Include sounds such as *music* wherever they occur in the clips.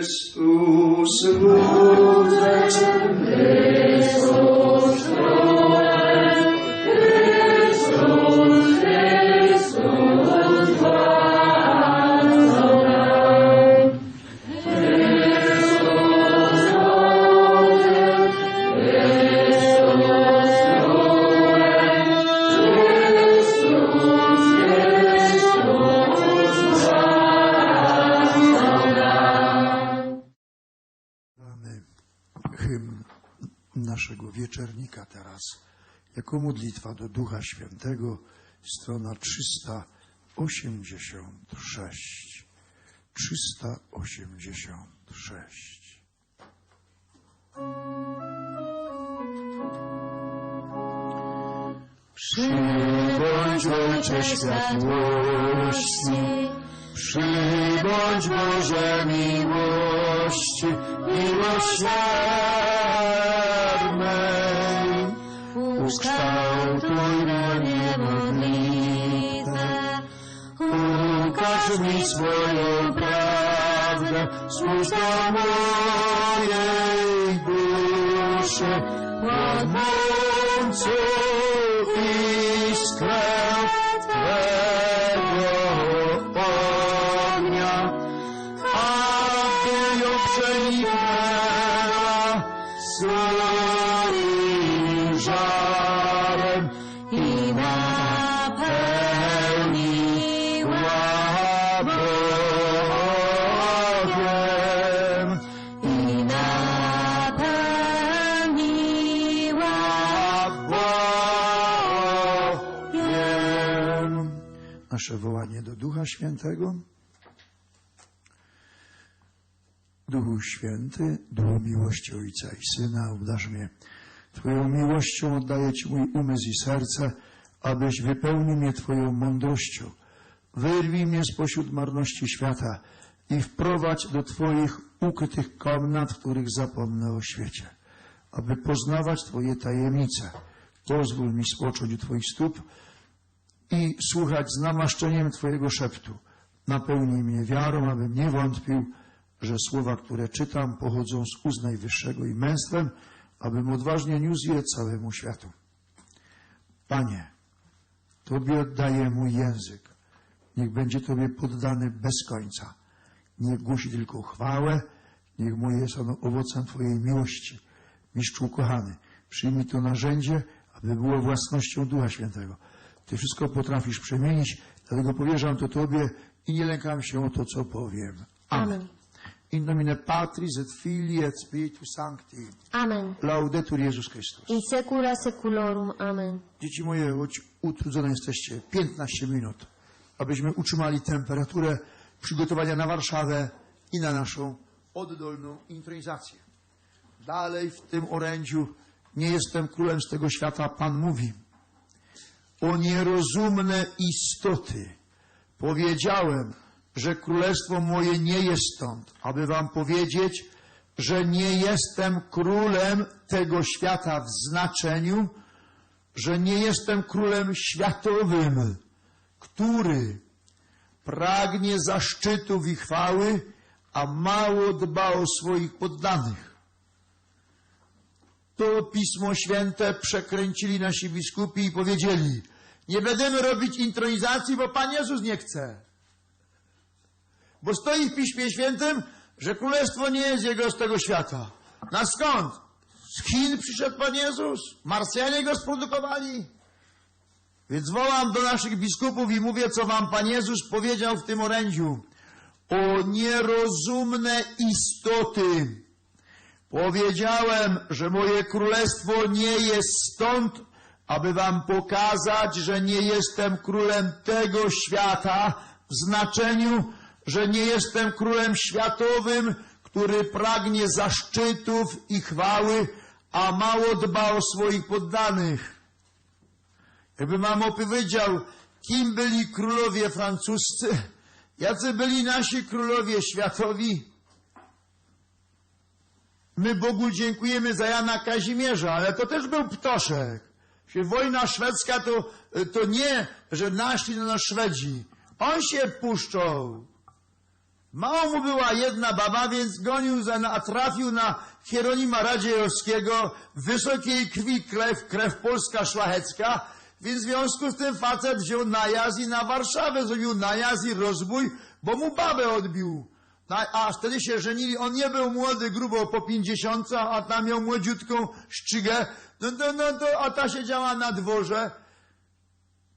Chrystus ludem. Teraz jako modlitwa do Ducha Świętego, strona 386. 386. Przybądź Ojcze światłości, przybądź Boże miłości, miłosiernej. устал твой на небо длится, укажи свою правду, спускай моей душе под солнцу искра твоя. Ducha Świętego. Duchu Święty, Duchu miłości Ojca i Syna, obdarz mnie Twoją miłością, oddaję Ci mój umysł i serce, abyś wypełnił mnie Twoją mądrością. Wyrwij mnie spośród marności świata i wprowadź do Twoich ukrytych komnat, w których zapomnę o świecie, aby poznawać Twoje tajemnice. Pozwól mi spocząć u Twoich stóp i słuchać z namaszczeniem Twojego szeptu. Napełnij mnie wiarą, abym nie wątpił, że słowa, które czytam, pochodzą z ust Najwyższego i męstwem, abym odważnie niósł je całemu światu. Panie, Tobie oddaję mój język. Niech będzie Tobie poddany bez końca. Niech głosi tylko chwałę, niech moje ono owocem Twojej miłości. Mistrzu kochany, przyjmij to narzędzie, aby było własnością Ducha Świętego. Ty wszystko potrafisz przemienić, dlatego powierzam to Tobie i nie lękam się o to, co powiem. Amen. In nomine Patris et Filii et Spiritus Sancti. Amen. Laudetur Jezus Chrystus. In secula seculorum. Amen. Dzieci moje, choć utrudzone jesteście, 15 minut, abyśmy utrzymali temperaturę przygotowania na Warszawę i na naszą oddolną intronizację. Dalej w tym orędziu nie jestem królem z tego świata, Pan mówi. O nierozumne istoty. Powiedziałem, że królestwo moje nie jest stąd, aby wam powiedzieć, że nie jestem królem tego świata w znaczeniu, że nie jestem królem światowym, który pragnie zaszczytów i chwały, a mało dba o swoich poddanych. To Pismo Święte przekręcili nasi biskupi i powiedzieli, nie będziemy robić intronizacji, bo Pan Jezus nie chce. Bo stoi w Piśmie Świętym, że królestwo nie jest jego z tego świata. Na skąd? Z Chin przyszedł Pan Jezus? Marsjanie go sprodukowali? Więc wołam do naszych biskupów i mówię, co wam Pan Jezus powiedział w tym orędziu. O nierozumne istoty. Powiedziałem, że moje królestwo nie jest stąd, aby wam pokazać, że nie jestem królem tego świata w znaczeniu, że nie jestem królem światowym, który pragnie zaszczytów i chwały, a mało dba o swoich poddanych. Jakby mam opowiedział, kim byli królowie francuscy, jacy byli nasi królowie światowi. My Bogu dziękujemy za Jana Kazimierza, ale to też był ptoszek. Wojna szwedzka to, to nie, że naszli na nas Szwedzi. On się puszczał. Mało mu była jedna baba, więc gonił za, a trafił na Hieronima Radziejowskiego, wysokiej krwi krew, krew polska szlachecka, więc w związku z tym facet wziął najazd i na Warszawę zrobił najazd i rozbój, bo mu babę odbił. No, a wtedy się żenili, on nie był młody, grubo po pięćdziesiątce, a tam miał młodziutką szczygę, no, no, no a ta siedziała na dworze,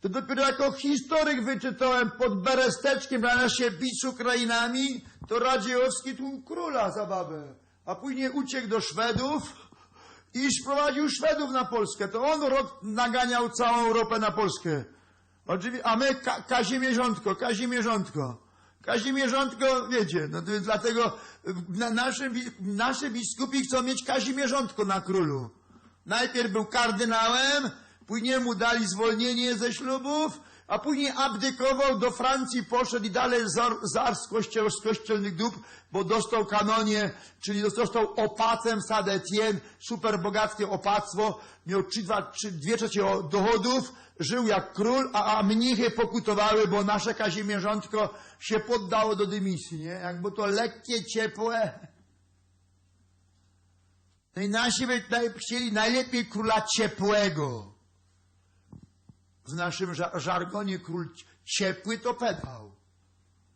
to dopiero jako historyk wyczytałem pod Beresteczkiem, zamiast się bić z Ukrainami, to Radziejowski tłum króla za babę. A później uciekł do Szwedów i sprowadził Szwedów na Polskę. To on rok naganiał całą Europę na Polskę. A my ka Kazimierzątko, Kazimierzątko. Kazimierzątko, wiecie, no to dlatego na nasze, nasze biskupi chcą mieć Kazimierzątko na królu. Najpierw był kardynałem, później mu dali zwolnienie ze ślubów, a później abdykował, do Francji poszedł i dalej zar, z, kościel, z kościelnych dóbr, bo dostał kanonie, czyli dostał opacem Saint-Étienne, super bogackie opactwo, miał trzy, dwa, trzy, dwie trzecie dochodów, żył jak król, a, a mnichy pokutowały, bo nasze Kazimierzątko się poddało do dymisji, nie? Jakby to lekkie, ciepłe. No i nasi by chcieli najlepiej króla ciepłego. W naszym ża- żargonie król ciepły to pedał.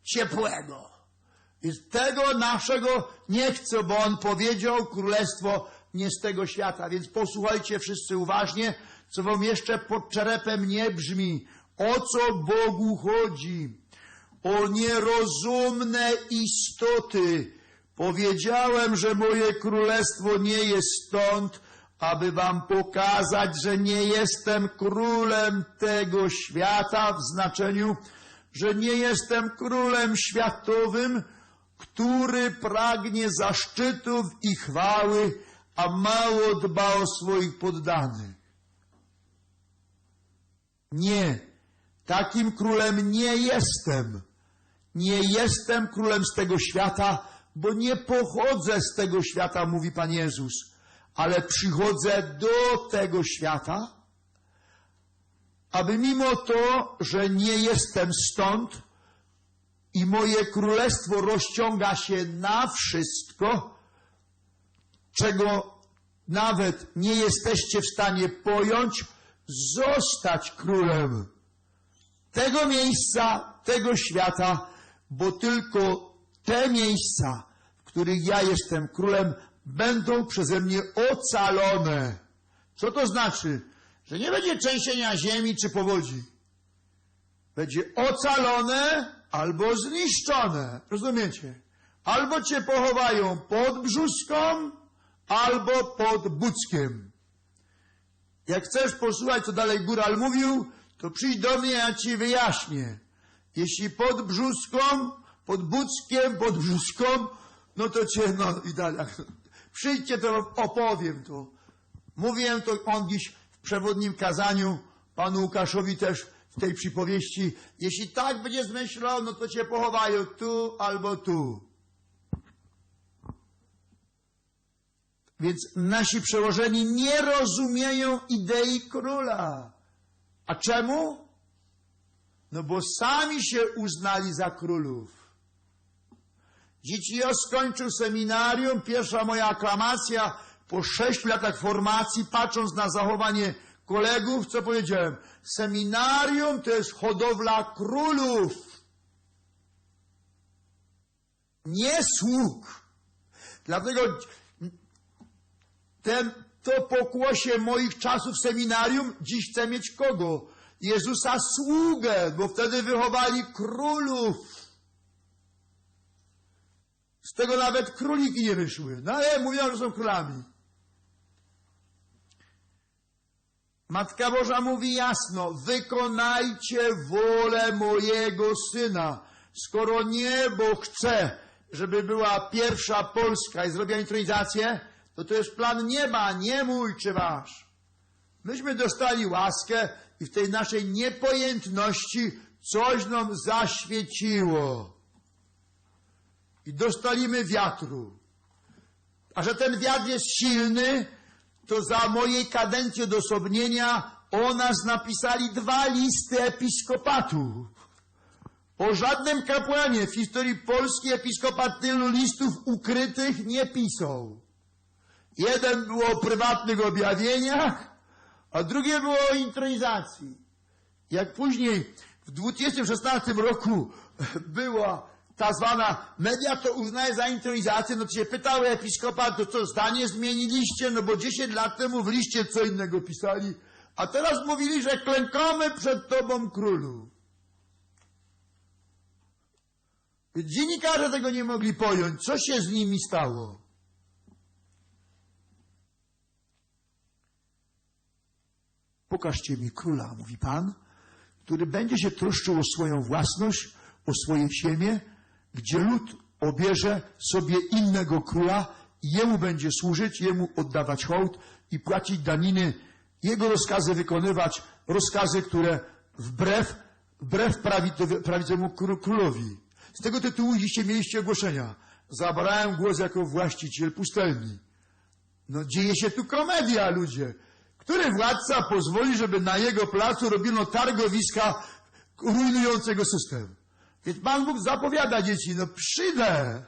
Ciepłego. I tego naszego nie chcę, bo on powiedział, królestwo nie z tego świata. Więc posłuchajcie wszyscy uważnie, co wam jeszcze pod czerepem nie brzmi. O co Bogu chodzi? O nierozumne istoty. Powiedziałem, że moje królestwo nie jest stąd, aby wam pokazać, że nie jestem królem tego świata w znaczeniu, że nie jestem królem światowym, który pragnie zaszczytów i chwały, a mało dba o swoich poddanych. Nie, takim królem nie jestem. Nie jestem królem z tego świata, bo nie pochodzę z tego świata, mówi Pan Jezus, ale przychodzę do tego świata, aby mimo to, że nie jestem stąd i moje królestwo rozciąga się na wszystko, czego nawet nie jesteście w stanie pojąć, zostać królem tego miejsca, tego świata, bo tylko te miejsca, w których ja jestem królem, będą przeze mnie ocalone. Co to znaczy? Że nie będzie trzęsienia ziemi czy powodzi. Będzie ocalone albo zniszczone. Rozumiecie? Albo cię pochowają pod brzuską, albo pod buckiem. Jak chcesz posłuchać, co dalej góral mówił, to przyjdź do mnie, ja ci wyjaśnię. Jeśli pod brzuską, pod buckiem, pod brzuską, no to cię, no i dalej. Przyjdźcie, to opowiem to. Mówiłem to on dziś w przewodnim kazaniu, panu Łukaszowi też w tej przypowieści. Jeśli tak będziesz myślał, no to cię pochowają tu albo tu. Więc nasi przełożeni nie rozumieją idei króla. A czemu? No bo sami się uznali za królów. Dzieci, ja skończył seminarium, pierwsza moja aklamacja po sześciu latach formacji, patrząc na zachowanie kolegów, co powiedziałem? Seminarium to jest hodowla królów, nie sług. Dlatego ten, to pokłosie moich czasów seminarium dziś chce mieć kogo? Jezusa sługę, bo wtedy wychowali królów. Tego nawet króliki nie wyszły. No ale mówią, że są królami. Matka Boża mówi jasno, wykonajcie wolę mojego Syna. Skoro niebo chce, żeby była pierwsza Polska i zrobiła intronizację, to to jest plan nieba, nie mój czy wasz. Myśmy dostali łaskę i w tej naszej niepojętności coś nam zaświeciło. I dostaliśmy wiatru. A że ten wiatr jest silny, to za mojej kadencji odosobnienia o nas napisali dwa listy episkopatu. O żadnym kapłanie w historii Polski episkopat tylu listów ukrytych nie pisał. Jeden było o prywatnych objawieniach, a drugie było o intronizacji. Jak później w 2016 roku była ta zwana media to uznaje za intronizację, no to się pytał episkopat, to co zdanie zmieniliście, no bo 10 lat temu w liście co innego pisali, a teraz mówili, że klękamy przed tobą królu. Dziennikarze tego nie mogli pojąć, co się z nimi stało. Pokażcie mi króla, mówi Pan, który będzie się troszczył o swoją własność, o swoje ziemię, gdzie lud obierze sobie innego króla i jemu będzie służyć, jemu oddawać hołd i płacić daniny, jego rozkazy wykonywać, rozkazy, które wbrew, wbrew prawi- prawidłowemu kró- królowi. Z tego tytułu dzisiaj mieliście ogłoszenia. Zabrałem głos jako właściciel pustelni. No dzieje się tu komedia, ludzie. Który władca pozwoli, żeby na jego placu robiono targowiska rujnującego system? Więc Pan Bóg zapowiada dzieci, no przyjdę.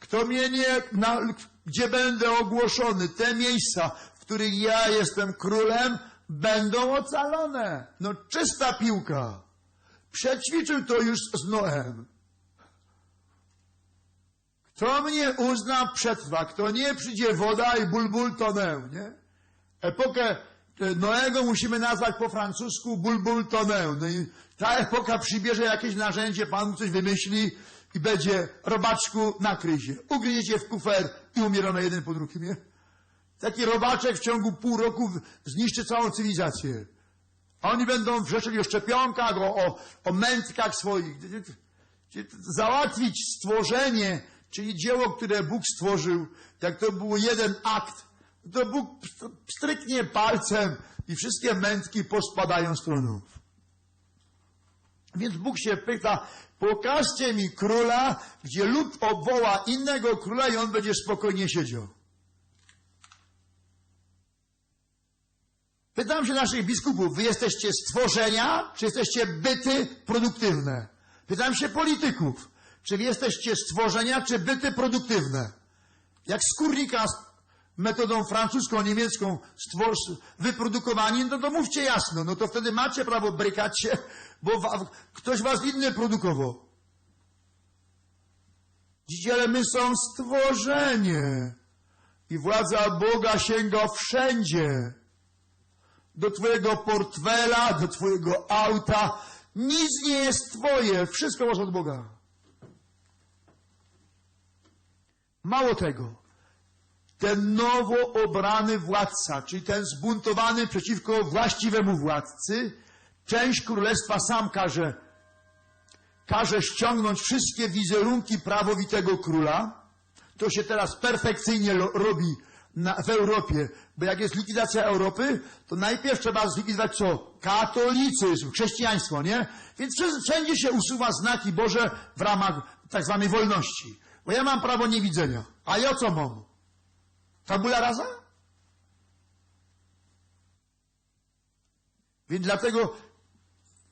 Kto mnie nie, na, gdzie będę ogłoszony, te miejsca, w których ja jestem królem, będą ocalone. No czysta piłka. Przećwiczył to już z Noem. Kto mnie uzna, przetrwa. Kto nie, przyjdzie woda i ból, ból, tonę, nie? Epokę Noego musimy nazwać po francusku ból, tonę. No i ta epoka przybierze jakieś narzędzie, Pan coś wymyśli i będzie, robaczku, nakryj się. Ugryziecie w kufer i umieramy jeden po drugim, nie? Taki robaczek w ciągu pół roku zniszczy całą cywilizację. A oni będą wrzeszczeli o szczepionkach, o, o, o mętkach swoich. Załatwić stworzenie, czyli dzieło, które Bóg stworzył, jak to był jeden akt, to Bóg stryknie palcem i wszystkie mętki pospadają z tronów. Więc Bóg się pyta, pokażcie mi króla, gdzie lud obwoła innego króla i on będzie spokojnie siedział. Pytam się naszych biskupów, wy jesteście stworzenia, czy jesteście byty produktywne? Pytam się polityków, czy wy jesteście stworzenia, czy byty produktywne? Jak skórnika metodą francuską, niemiecką wyprodukowani, no to mówcie jasno, no to wtedy macie prawo brykać się, bo wa, ktoś was inny produkował. Dziś, ale my są stworzenie i władza Boga sięga wszędzie do twojego portfela, do twojego auta. Nic nie jest twoje, wszystko masz od Boga. Mało tego, ten nowo obrany władca, czyli ten zbuntowany przeciwko właściwemu władcy, część królestwa sam każe, każe ściągnąć wszystkie wizerunki prawowitego króla. To się teraz perfekcyjnie robi na, w Europie, bo jak jest likwidacja Europy, to najpierw trzeba zlikwidować co? Katolicyzm, chrześcijaństwo, nie? Więc wszędzie się usuwa znaki Boże w ramach tak zwanej wolności. Bo ja mam prawo niewidzenia. A ja co mam? Tabula rasa? Więc dlatego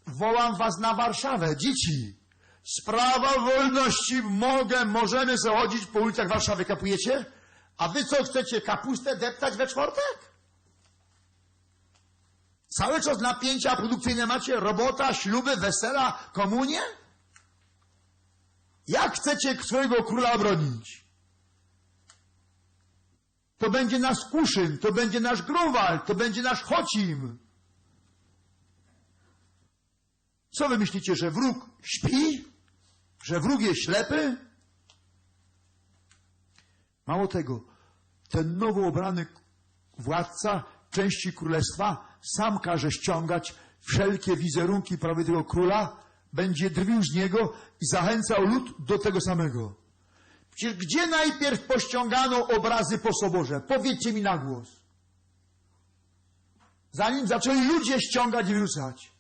wołam was na Warszawę, dzieci. Sprawa wolności, mogę, możemy zachodzić po ulicach Warszawy, kapujecie? A wy co chcecie, kapustę deptać we czwartek? Cały czas napięcia produkcyjne macie? Robota, śluby, wesela, komunie? Jak chcecie swojego króla obronić? To będzie nasz Kuszyn, to będzie nasz Grunwald, to będzie nasz Chocim. Co wy myślicie, że wróg śpi? Że wróg jest ślepy? Mało tego, ten nowo obrany władca części królestwa sam każe ściągać wszelkie wizerunki prawego króla, będzie drwił z niego i zachęcał lud do tego samego. Przecież gdzie najpierw pościągano obrazy po soborze? Powiedzcie mi na głos. Zanim zaczęli ludzie ściągać i wrzucać.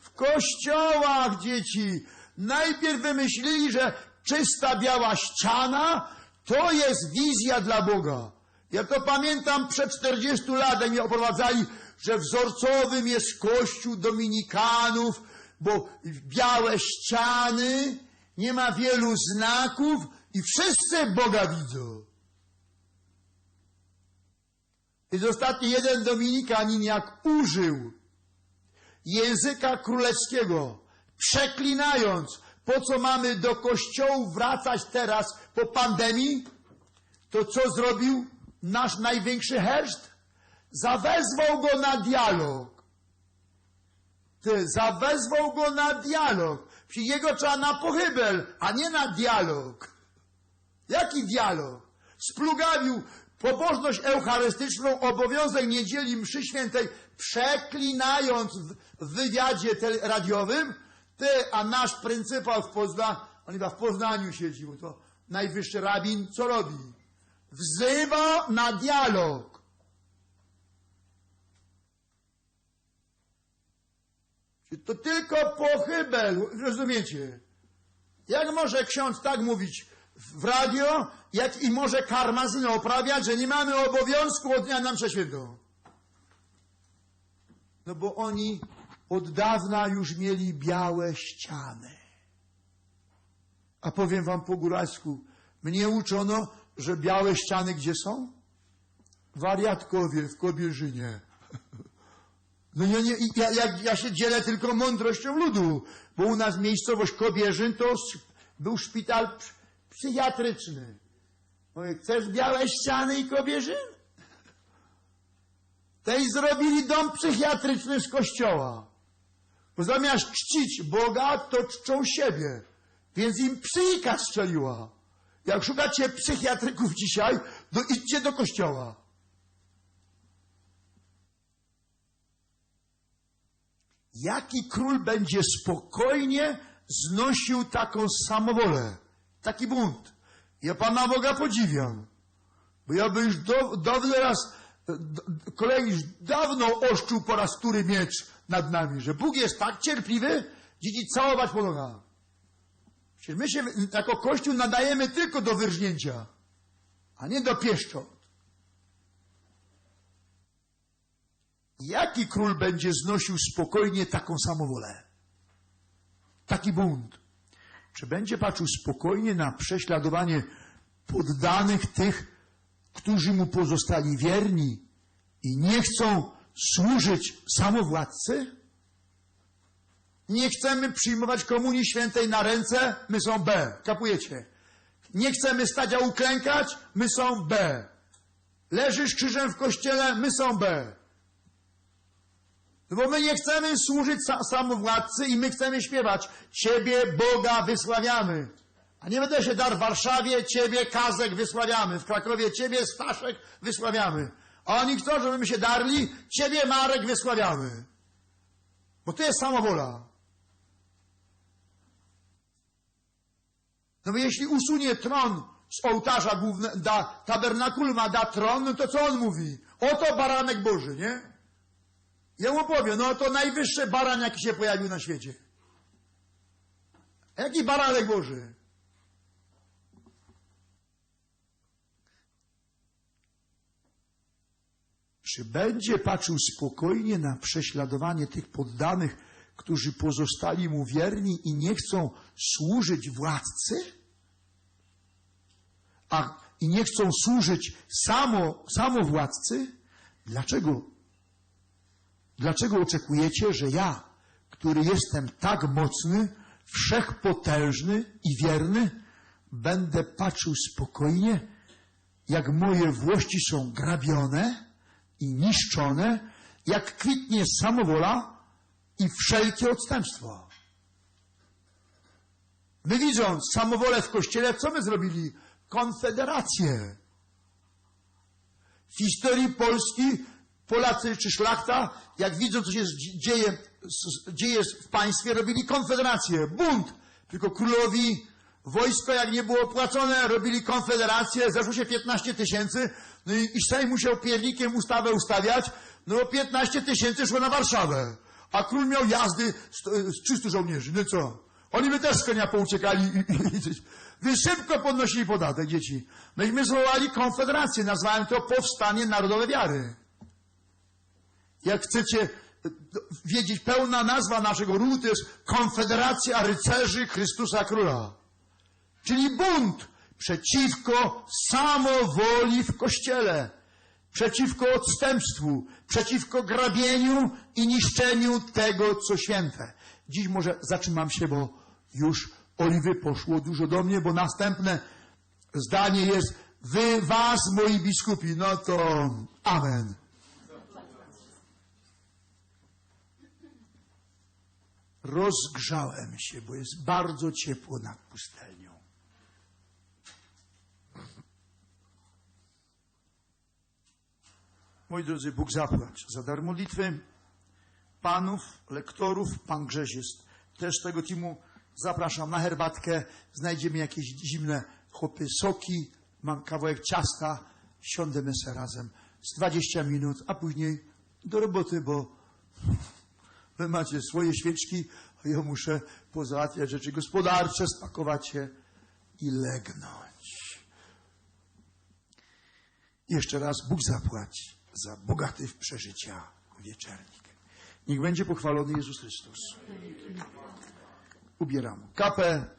W kościołach, dzieci. Najpierw wymyślili, że czysta biała ściana to jest wizja dla Boga. Ja to pamiętam przed 40 lat, mnie oprowadzali, że wzorcowym jest kościół dominikanów, bo białe ściany, nie ma wielu znaków i wszyscy Boga widzą. Jest ostatni jeden Dominikanin, jak użył języka królewskiego, przeklinając, po co mamy do kościołów wracać teraz po pandemii, to co zrobił nasz największy herszt? Zawezwał go na dialog. Zawezwał go na dialog. Przy jego trzeba na pochybel, a nie na dialog. Jaki dialog? Splugawił pobożność eucharystyczną, obowiązek niedzieli mszy świętej, przeklinając w, wywiadzie radiowym, ty, a nasz pryncypał w Poznaniu, on chyba w Poznaniu siedzi, bo to najwyższy rabin, co robi? Wzywa na dialog. To tylko pochybel, rozumiecie? Jak może ksiądz tak mówić w radio, jak i może karmazynę oprawiać, że nie mamy obowiązku od dnia na mszę? No bo oni od dawna już mieli białe ściany. A powiem wam po góralsku, mnie uczono, że białe ściany gdzie są? Wariatkowie w Kobierzynie. *laughs* No ja, nie, ja, ja, ja się dzielę tylko mądrością ludu, bo u nas miejscowość Kobierzyn to był szpital ps- psychiatryczny. Mówię, chcesz białe ściany i Kobierzyn? Tej zrobili dom psychiatryczny z kościoła. Bo zamiast czcić Boga, to czczą siebie. Więc im psychika strzeliła. Jak szukacie psychiatryków dzisiaj, to idźcie do kościoła. Jaki król będzie spokojnie znosił taką samowolę, taki bunt? Ja Pana Boga podziwiam. Bo ja by już dawno raz, kolegi już dawno oszczuł po raz który miecz nad nami, że Bóg jest tak cierpliwy, dzieci całować po. Przecież my się jako Kościół nadajemy tylko do wyrżnięcia, a nie do pieszczot. Jaki król będzie znosił spokojnie taką samowolę? Taki bunt. Czy będzie patrzył spokojnie na prześladowanie poddanych tych, którzy mu pozostali wierni i nie chcą służyć samowładcy? Nie chcemy przyjmować Komunii Świętej na ręce, my są B. Kapujecie? Nie chcemy stać, a uklękać, my są B. Leżysz krzyżem w kościele, my są B. Bo my nie chcemy służyć sa samowładcy i my chcemy śpiewać Ciebie, Boga, wysławiamy. A nie będę się dar w Warszawie, Ciebie, Kazek, wysławiamy. W Krakowie Ciebie, Staszek, wysławiamy. A oni chcą, żebyśmy się darli, Ciebie, Marek, wysławiamy. Bo to jest samowola. No bo jeśli usunie tron z ołtarza głównego, da tabernakulma, da tron, no to co on mówi? Oto baranek Boży, nie? Ja mu powiem, no to najwyższy baran, jaki się pojawił na świecie. Jaki baranek Boży? Czy będzie patrzył spokojnie na prześladowanie tych poddanych, którzy pozostali mu wierni i nie chcą służyć władcy? A i nie chcą służyć samo, samowładcy? Dlaczego Dlaczego oczekujecie, że ja, który jestem tak mocny, wszechpotężny i wierny, będę patrzył spokojnie, jak moje włości są grabione i niszczone, jak kwitnie samowola i wszelkie odstępstwo? My widząc samowolę w kościele, co my zrobili? Konfederację. W historii Polski Polacy czy szlachta, jak widzą, co się dzieje, dzieje w państwie, robili konfederację, bunt. Tylko królowi wojsko, jak nie było płacone, robili konfederację, zeszło się 15 tysięcy, no i, i Sejm musiał piernikiem ustawę ustawiać, no bo 15 tysięcy szło na Warszawę. A król miał jazdy z, z 300 żołnierzy, no co? Oni by też z konia pouciekali. Więc szybko podnosili podatek, dzieci. No i my zwołali konfederację, nazwałem to Powstanie Narodowe Wiary. Jak chcecie e, wiedzieć, pełna nazwa naszego ruchu to jest Konfederacja Rycerzy Chrystusa Króla. Czyli bunt przeciwko samowoli w Kościele, przeciwko odstępstwu, przeciwko grabieniu i niszczeniu tego, co święte. Dziś może zatrzymam się, bo już oliwy poszło dużo do mnie, bo następne zdanie jest wy, was, moi biskupi. No to amen. Rozgrzałem się, bo jest bardzo ciepło nad pustelnią. Moi drodzy, Bóg zapłać za dar modlitwy panów, lektorów, pan Grześ jest też tego teamu. Zapraszam na herbatkę, znajdziemy jakieś zimne chłopy soki, mam kawałek ciasta, siądziemy se razem z 20 minut, a później do roboty, bo wy macie swoje świeczki, a ja muszę pozałatwiać rzeczy gospodarcze, spakować się i legnąć. Jeszcze raz Bóg zapłać za bogaty w przeżycia wieczernik. Niech będzie pochwalony Jezus Chrystus. Ubieram kapę